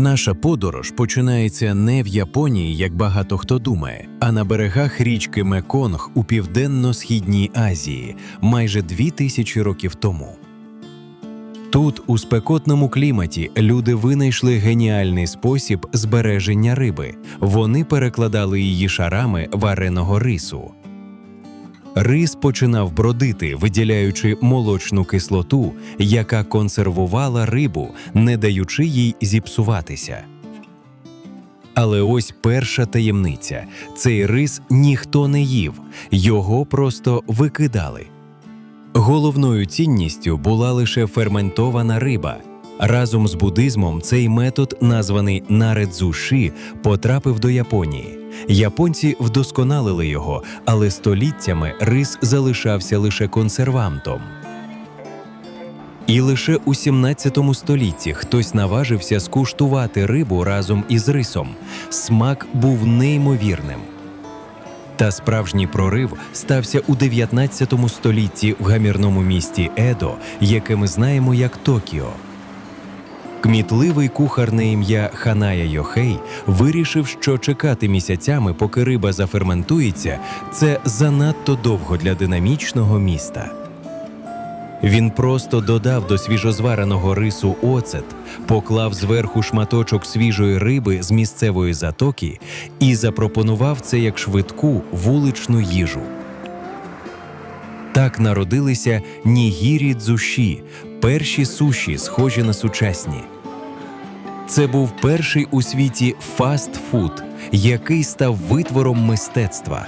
Наша подорож починається не в Японії, як багато хто думає, а на берегах річки Меконг у південно-східній Азії майже дві тисячі років тому. Тут, у спекотному кліматі, люди винайшли геніальний спосіб збереження риби. Вони перекладали її шарами вареного рису. Рис починав бродити, виділяючи молочну кислоту, яка консервувала рибу, не даючи їй зіпсуватися. Але ось перша таємниця: цей рис ніхто не їв, його просто викидали. Головною цінністю була лише ферментована риба. Разом з буддизмом цей метод, названий наредзуші, потрапив до Японії. Японці вдосконалили його, але століттями рис залишався лише консервантом. І лише у 17 столітті хтось наважився скуштувати рибу разом із рисом. Смак був неймовірним. Та справжній прорив стався у 19 столітті в гамірному місті Едо, яке ми знаємо як Токіо. Кмітливий кухар на ім'я Ханая Йохей вирішив, що чекати місяцями, поки риба заферментується, це занадто довго для динамічного міста. Він просто додав до свіжозвареного рису оцет, поклав зверху шматочок свіжої риби з місцевої затоки і запропонував це як швидку вуличну їжу. Так народилися нігірі дзуші, перші суші, схожі на сучасні. Це був перший у світі фастфуд, який став витвором мистецтва.